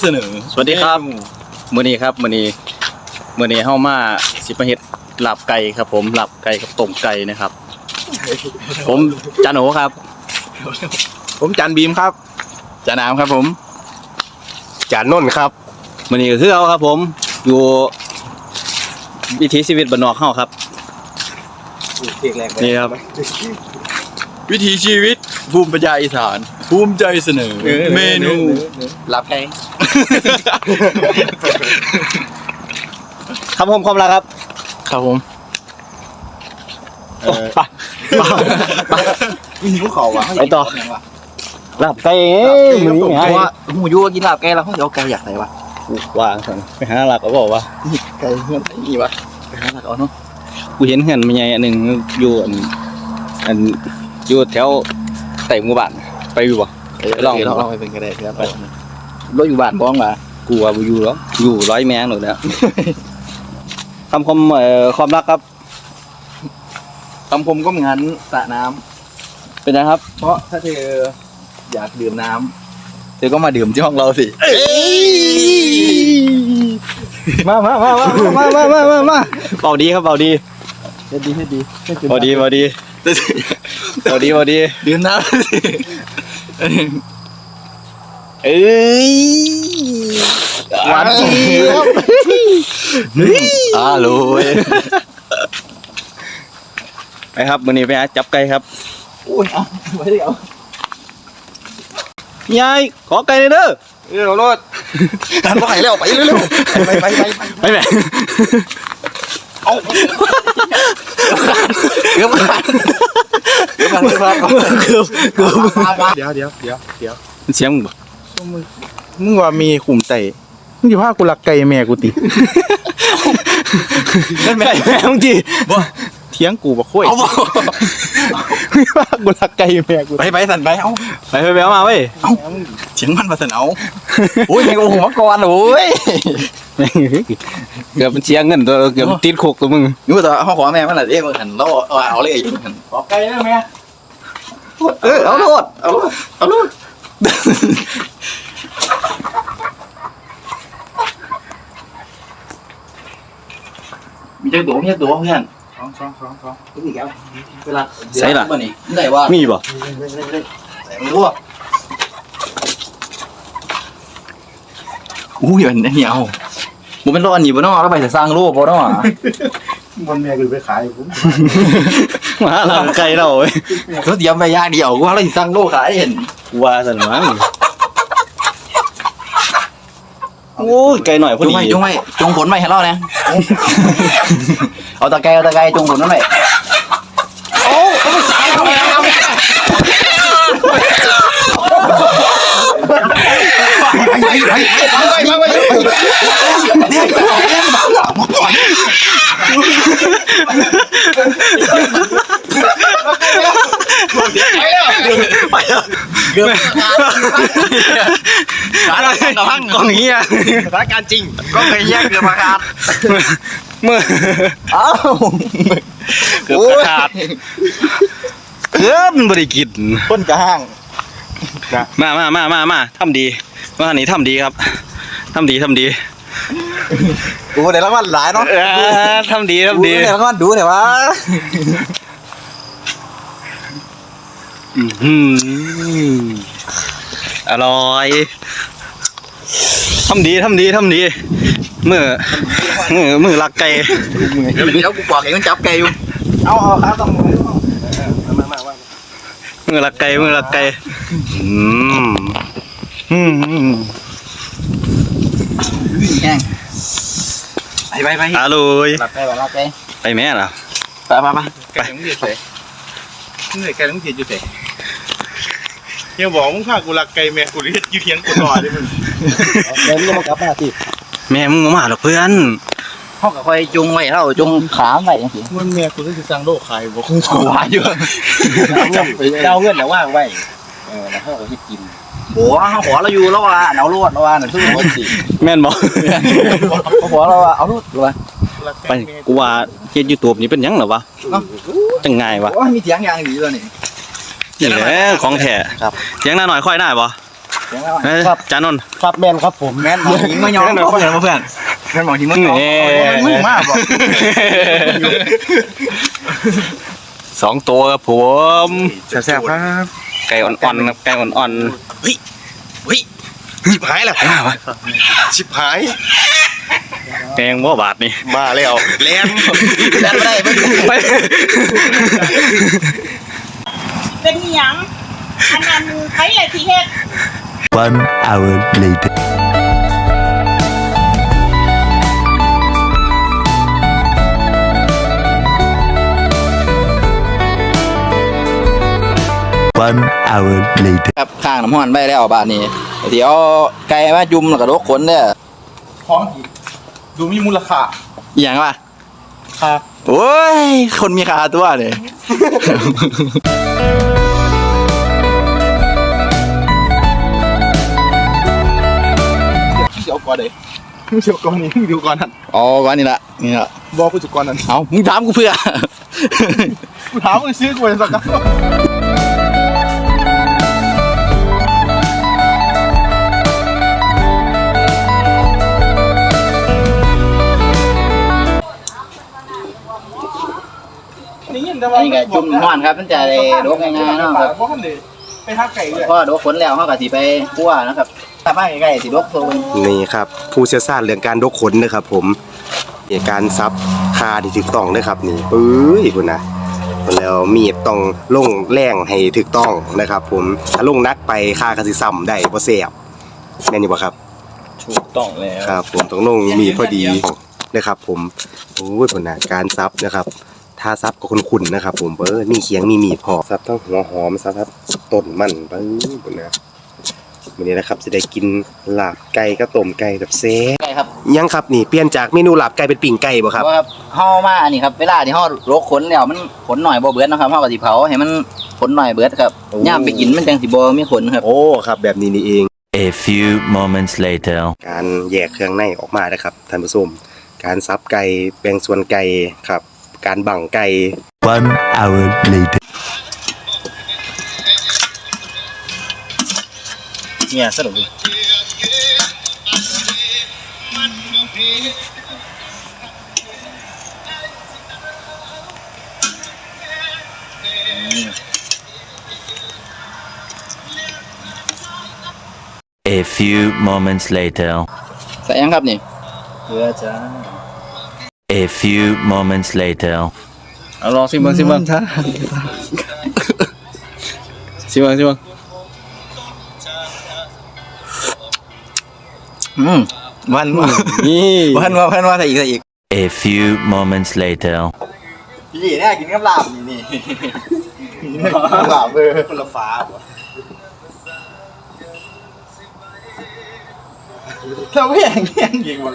เสนอสวัสดีครับ มื้อนี้ครับ มื้อนี้มื้อนี้เฮามาสิมาเฮ็ดลาบไก่ครับ ผมลาบไก่กับต้มไก่นะครับ ผมจาโหนครับ ผมจันบีมครับจานามครับ ผมจานนนท์ครับมื้อนี้ก็คือเอาครับ ผมอยู่วิถีชีวิตบ้านนอกเฮาครับ นี่ครับ วิถีชีวิตภูมิปัญญาอีสาน ภูมิใจเสนอ เมนูลาบไก่ ครับผมความรักครับ ครับผมเออไปหิวเขาวะไปต่อลาบไก่เอ้ยมื้อนี้เพไงราะว่าหูยูกินลาบไก่แล้วเขาจะเอาไก่อยากไหนวะวางซั่นไปหาหลักก็บอกว่าไก่เพื่อนนี่วะไปหาหลักเอาเนาะกูเห็นเห็นมันใหญ่อันหนึ่งอยู่อันอันอยู่แถวใต้หมู่บ้านไปอยู่บ่ลองลองไปเป็นกระเดะเพื่อนไป รถอยู่บ้านบ้องมากูว่าบ่อยู่หรอกอยู่ร้อยแมงหนูเนี่ยคำคมเอ่อความรักครับคำคมก็เหมือนสระน้ำเป็นนะครับ เพราะถ้าเธออยากดื่มน้ำเธอก็มาดื่มที่ห้องเราสิมามามามามามามามามาเบาดีครับเบาดีเฮ็ดดีเฮ็ดดีเบาดีเบาดีเบาดีเบาดี ดื่มน้ำสิ เอ้ยหวานเจี๊ยบอ่าโลยไปครับมื้อนี้ไปหาจับไก่ครับอุ้ยเอาไว้เดี๋ยวยายขอไก่หน่อยเด้อเออรถดันไปแล้วไปเร็วๆไปไปไปไปไปแม่เอาเกือบขาดเกือบขาดเกือบขาดเกือบเกือบเดี๋ยวเดี๋ยวเดี๋ยวเดี๋ยวเสียงมึงบ่ มึงว่ามีขุมไตมึงจะพากูรักไก่แม่กูติ นั่นแม่แม่มึงจีเถียงกูบ่ค่อยเอาบ่มึงว่ากูรักไก่แม่กูไปไปสั่นไปเอาไปไปไปเอามาเว้ยเอาเสียงมันมาสั่นเอาโอ้ยไงโอ้โหมาก่อนโอ้ยเกือบเป็นเชียงเงินตัวเกือบติดคุกตัวมึงนึกว่าแต่ห้องขอแม่มันน่ะเอ๊ะมันหันเราเอาเอาเลยไอ้หันขอไก่ได้แม่เออเอาโลดเอาโลดเอาโลด มีเจ้าตัวมีเจ้าตัวเพื่อนสองสองสองสองอีกแล้วเวลาใส่ล่ะบ่นี่ได้ว่ามีบ่ใส่ไม่รู้อะอุ้ยอันนี้เอาผมเป็นรออันนี้บ่เนาะแล้วไปจะสร้างรูปบ่เนาะ บนแม่กูไปขายผมมาหลังไก่เราเว้ยก็เตรียมไปอย่างเดียวกูว่าเราสิสร้างรูปขายเห็นว่าสันมั้งโอ้ยไก่หน่อยพจองดีไว้จงไว้จงผลไว้ให้เราเนี่ยเอาตะไคร้เอาตะไคร้จงผลนั่น ไว้อะไรกองเฮียสถานการณ์จริง ก็เคยแยกเกือบประกาศเมื่อเอ้าเกือบจะขาดเกือบมันบริกินต้นกระห้างมามามามามาทำดีมาอันนี้ทำดีครับทำดีทำดีกูได้รางวัลหลายเนาะเออทำดีทำดีกูได้รางวัลดูเนี่ยวะ อื้อหืออร่อยทำดีทำดีทำดีมือมือมือลักไก่เดี๋ยวเดี๋ยวกูบอกเองมันจับแกอยู่เอาเอาครับต้องมามามามือลักไก่มือลักไก่อืมอืมอืมแย่งไปไปไปอร่อยหลับไปหลับไปไปแม่ล่ะไปไปไปไก่ต้องเดียดใส่มึงไก่ต้องเดียดอยู่ใส่ เฮียบอกมึงพากูรักไก่แม่กูเรียกอยู่เถียงกูต่อเลยมึงเดี๋ยวมึงจะมากลับมาสิแม่มึงมาหรอกเพื่อนห้องกับคอยจุงไว้เราจุงขาไว้ยังสิมันแม่กูต้องจะสร้างโลกขายบ่กูว่าอยู่เจ้าเงินแล้วว่างไว้เออแล้วเขาก็ให้กินโอ้เขาขอเราอยู่แล้วว่าเอารวดแล้วว่าหนึ่งทุ่มสิแม่นบอกเขาขอเราว่าเอารวดหรือว่ารักไปไก่แม่กูว่าเฮ็ดยูทูบนี่เป็นหยังเหรอวะจังไงวะ โอ้ยมีเสียงอย่างดีเลยนี่ นี่แหละของแท้ครับเสียงหน้าหน่อยค่อยได้บ่ครับจานนท์ครับแมนครับผมแม่นหมอหิงมายองเพื่อนมาเพื่อนแม่นหมอหิงมายองเอ้มึงมากบอกสองตัวครับผมแซ่บๆครับไก่อ่อนๆครับไก่อ่อนเฮ้ยเฮ้ยชิบหายแล้วชิบหายๆแกงบ่บาทนี่มาแล้วแลนแล่นไม่ได้ไม่ เป็นหยังอันนั้นใครเลยที่เฮ็ด One hour later. 1 hour later. ครับข้างน้ำห้อนไปแล้วบาทนี้เดี๋ยวไก่มาจุ่มแล้วก็ดกขนเด้อของอีกดูมีมูลค่าอหย่างว่า ครับโอ้ย คนมีค่าตัวเลยเดี๋ยวก่อนเลยเดี๋ยวก่อนนี้เดี๋ยวก่อนนั้นอ๋อวันนี้ละนี่ละบอกกูจุก่อนนั้นเอามึงถามกูเพื่อกูถามมึงซื้อกูเลยสักกันนี่ แต่ว่าอันนี้ก็จุ่มห้อนครับมันจะได้ดกง่ายๆเนาะครับเพราะมันเลยไปหาไก่เลยพอดกขนแล้วเขาก็สิไปคั่วนะครับถ้ามาใกล้ๆสิดกโซนนี่ครับ ผู้เชี่ยวชาญเรื่องการดกขนนะครับผมนี่การซับคาที่ถูกต้องนะครับนี่ปื้ยคุณนะแล้วมีดต้องลงแรงให้ถูกต้องนะครับ ผมถ้าลงนักไปคากระสิซ้ำได้บ่เสียบแม่นอยู่บ่ครับถูกต้องแล้วครับ ผมต้องลงมีพอดีนะครับ ผมโอ้ยผลงานการซับนะครับ ถ้าซับก็คุ้นๆนะครับ ผมเออมีเคียงมีมีดพอซับทั้งหัวหอมซับทั้งต้นมันเออผลนะวันนี้นะครับจะได้กินลาบไก่ก็ต้มไก่แบบเซ่ใกล้ครับยังครับนี่เปลี่ยนจากเมนูลาบไก่เป็นปิ่งไก่บ่ครับเพราะว่าเฮามาอันนี้ครับเวลาที่เฮาดกขนแล้วมันขนหน่อยบ่เบิดนะครับเฮาก็สิเผาให้มันขนหน่อยเบิดครับโอ้ย่ามไปกินมันจังสิบ่มีขนครับ โอ้ครับแบบนี้นี่เอง A few moments later. การแยกเครื่องในออกมานะครับท่านผู้ชมการซับไก่แบ่งส่วนไก่ครับ การบั่งไก่ One hour later. เนี่ยสนุกดี A few moments later. ใส่ยังครับนี่ เพื่อจ้า A few moments later. เอาลองสิเบิ่งสิเบิ่งสิเบิ่งสิเบิ่งอืมวันว่านี่วันว่าวันว่าใส่อีกใส่อีก A few moments later. พี่แน่กินกับลาบนี่นี่หลาบเลยคนละฟ้าเราไม่แย่งแย่งยิงมัน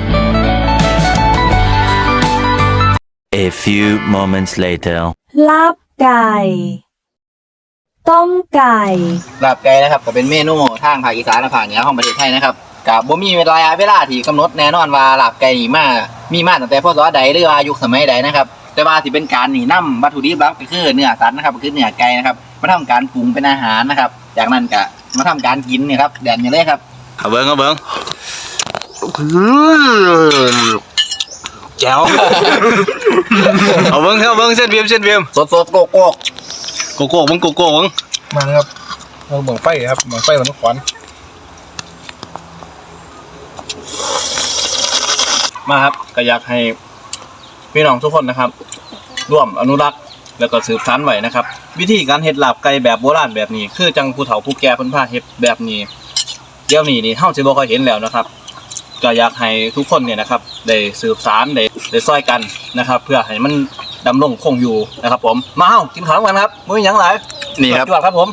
A few moments later. ลาบไก่ ต้มไก่ ลาบไก่นะครับก็เป็นเมนูทางภาคอีสานและภาคเหนือของประเทศไทยนะครับกับบ่มีเวลาเวลาที่กำหนดแน่นอนว่าลาบไก่นี่มามีมาตั้งแต่พศใดหรือว่ายุคสมัยใดนะครับ แต่ว่าที่เป็นการนี่นํวัตถุดิบหลักก็คือเนื้อสัตว์นะครับก็คือเนื้อไก่นะครับมาทำการปรุงเป็นอาหารนะครับ จากนั้นก็มาทำการกินนี่ครับแดนอย่างเลยครับเอาเบิ่งเอาเบิ่ง แจ๋วเอาเบิ่งเอาเบิ่งเส้นเบียมเส้นเบียมสดๆโกโก้โกโก้เบิ่งโกโก้เบิ่งมาครับเราเหมือนไฟครับเหมือนไฟมันขวานมาครับก็อยากให้พี่น้องทุกคนนะครับ ร่วมอนุรักษ์แล้วก็สืบสานไว้นะครับ วิธีการเฮ็ดลาบไก่แบบโบราณแบบนี้ คือจังผู้เฒ่าผู้แก่เพิ่นพาเฮ็ดแบบนี้เดี๋ยวนี้นี่เฮาสิบ่ค่อยเห็นแล้วนะครับ ก็อยากให้ทุกคนเนี่ยนะครับได้สืบสานได้ได้ซอยกันนะครับ เพื่อให้มันดำรงคงอยู่นะครับ ผมมาเฮากินข้าวกันครับมื้อหยังหลายนี่ครับ จวดครับผม